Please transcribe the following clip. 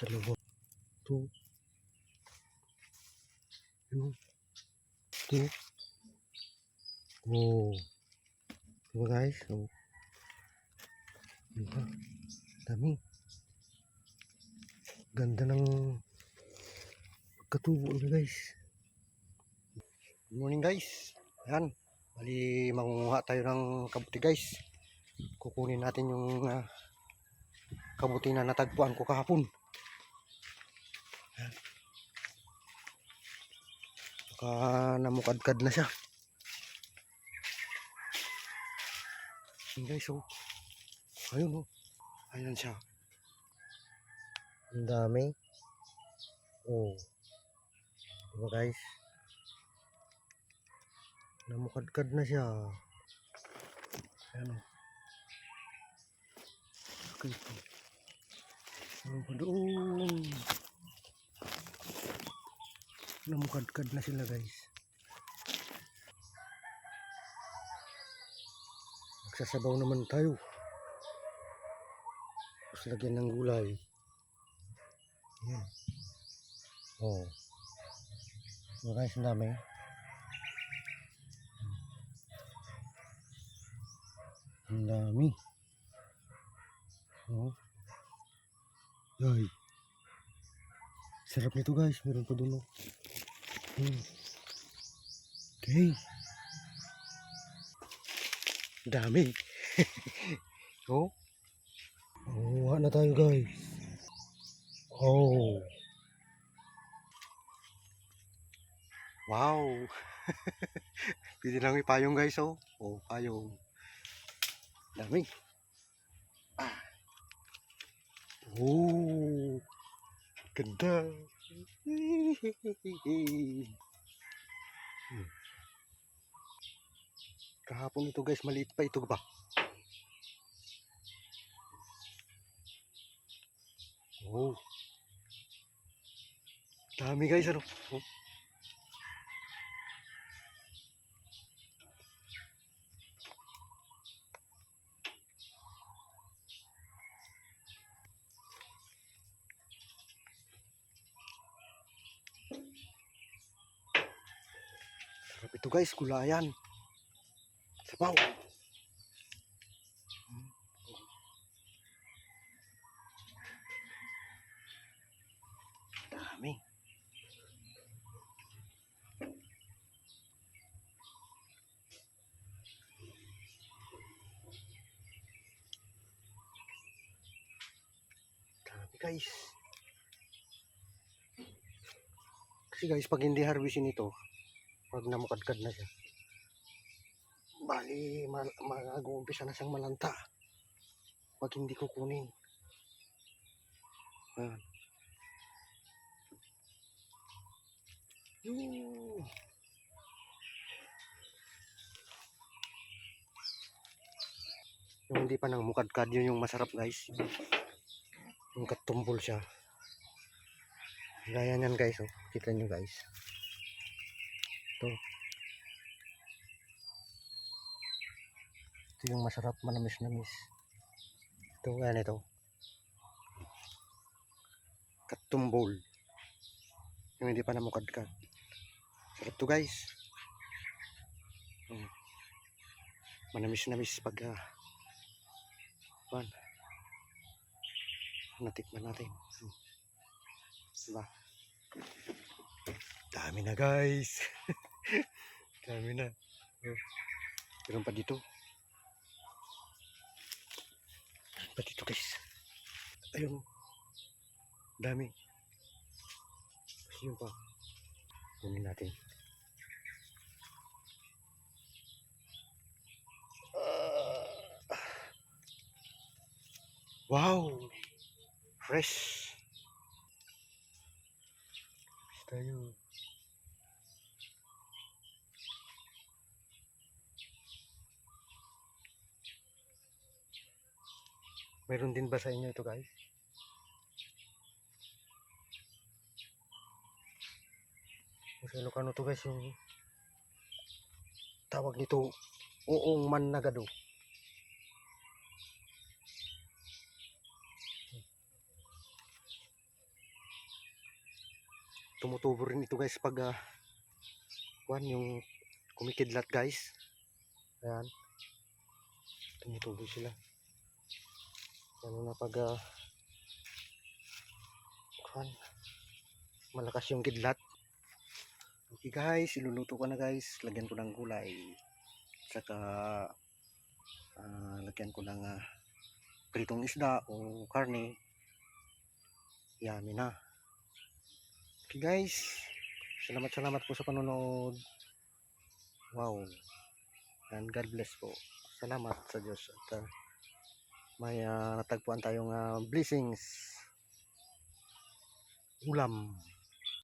Dalawa. Two. Yun. Two. Wow. Diba guys? Oh. Diba? Dami. Ganda ng katubo nila guys. Good morning guys. Ayan. Bali, mangunguha tayo ng kabuti guys. Kukunin natin yung ah, kabuti na natagpuan ko kahapon. Baka namukadkad na siya. Ayan guys, oh. Ayun, oh. Ayan siya. Ang dami. Oh. Diba guys? Namukadkad na siya. Ayan, oh. Okay. Ano pa doon? Namukadkad na sila guys. Magsasabaw naman tayo. Tapos lagyan ng gulay. Ayan. Oh. Diba guys, ang dami. Ang dami. Oh. Ay. Sarap nito guys. Meron pa doon. oh. Hmm. Okay. Dami. oh. Oh, na tayo guys. Oh. Wow. Pwede lang may payong guys oh. Oh, payong. Dami. Ah. Oh. Ganda. Hmm. Kahapon ito guys, maliit pa ito ba? Oh. Dami guys ano. Oh. Sarap ito guys, gulayan. Sabaw. Dami. Dami guys. Kasi guys, pag hindi harvestin ito, pag namukadkad na siya, bali, mal mag-uumpisa na siyang malanta. Pag hindi kukunin. Ayan. Yoo. Yung hindi pa nang mukadkad yun yung masarap guys. Yung katumbol siya. Gaya niyan guys oh. Kita nyo guys. Ito. Ito yung masarap manamis-namis. Ito yan ito. Katumbol. Yung hindi pa namukadkad. Sarap to guys. Mm. Manamis-namis pag uh, pan. Natikman natin. Hmm. Diba? Dami na guys. Dami na. Meron pa dito. Meron pa dito guys. Ayun. Dami. Kasi yun pa. Kunin natin. Wow! Fresh! Fresh tayo. Meron din ba sa inyo ito guys? Sa Ilocano to guys yung tawag nito uong man nagado. Tumutubo rin ito guys pag ah, uh, one, yung kumikidlat guys. Ayan. Tumutubo sila. Lalo na pag kuwan, malakas yung kidlat. Okay guys, iluluto ko na guys. Lagyan ko ng gulay. Saka ah, lagyan ko ng ah, pritong isda o karne. Yummy na. Okay guys. Salamat salamat po sa panonood. Wow. And God bless po. Salamat sa Diyos. At ah, may ah, natagpuan tayong ah, blessings. Ulam.